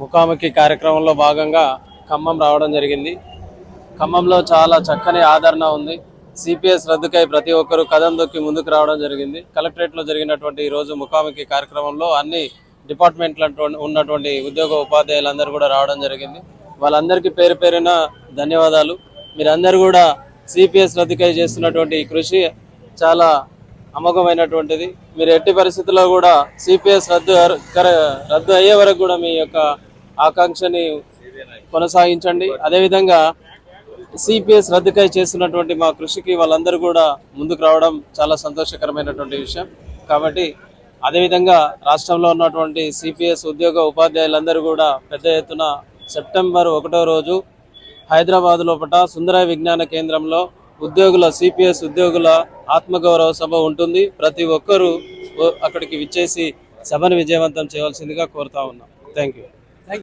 ముఖాముఖి కార్యక్రమంలో భాగంగా ఖమ్మం రావడం జరిగింది. ఖమ్మంలో చాలా చక్కని ఆదరణ ఉంది. సిపిఎస్ రద్దుకై ప్రతి ఒక్కరూ కదం దొక్కి ముందుకు రావడం జరిగింది. కలెక్టరేట్లో జరిగినటువంటి ఈరోజు రోజు ముఖాముఖి కార్యక్రమంలో అన్ని డిపార్ట్మెంట్ల ఉన్నటువంటి ఉద్యోగ ఉపాధ్యాయులందరూ కూడా రావడం జరిగింది. వాళ్ళందరికీ పేరు పేరున ధన్యవాదాలు. మీరందరూ కూడా సిపిఎస్ రద్దుకై చేస్తున్నటువంటి ఈ కృషి చాలా అమోఘమైనటువంటిది. మీరు ఎట్టి పరిస్థితుల్లో కూడా సిపిఎస్ రద్దు రద్దు అయ్యే వరకు కూడా మీ యొక్క ఆకాంక్షని కొనసాగించండి. అదేవిధంగా సిపిఎస్ రద్దుకై చేస్తున్నటువంటి మా కృషికి వాళ్ళందరూ కూడా ముందుకు రావడం చాలా సంతోషకరమైనటువంటి విషయం. కాబట్టి అదేవిధంగా రాష్ట్రంలో ఉన్నటువంటి సిపిఎస్ ఉద్యోగ ఉపాధ్యాయులందరూ కూడా పెద్ద ఎత్తున సెప్టెంబర్ ఒకటో రోజు హైదరాబాద్ లోపల సుందర విజ్ఞాన కేంద్రంలో ఉద్యోగుల సిపిఎస్ ఉద్యోగుల ఆత్మగౌరవ సభ ఉంటుంది. ప్రతి ఒక్కరూ అక్కడికి విచ్చేసి సభను విజయవంతం చేయవలసిందిగా కోరుతా ఉన్నాం. Thank you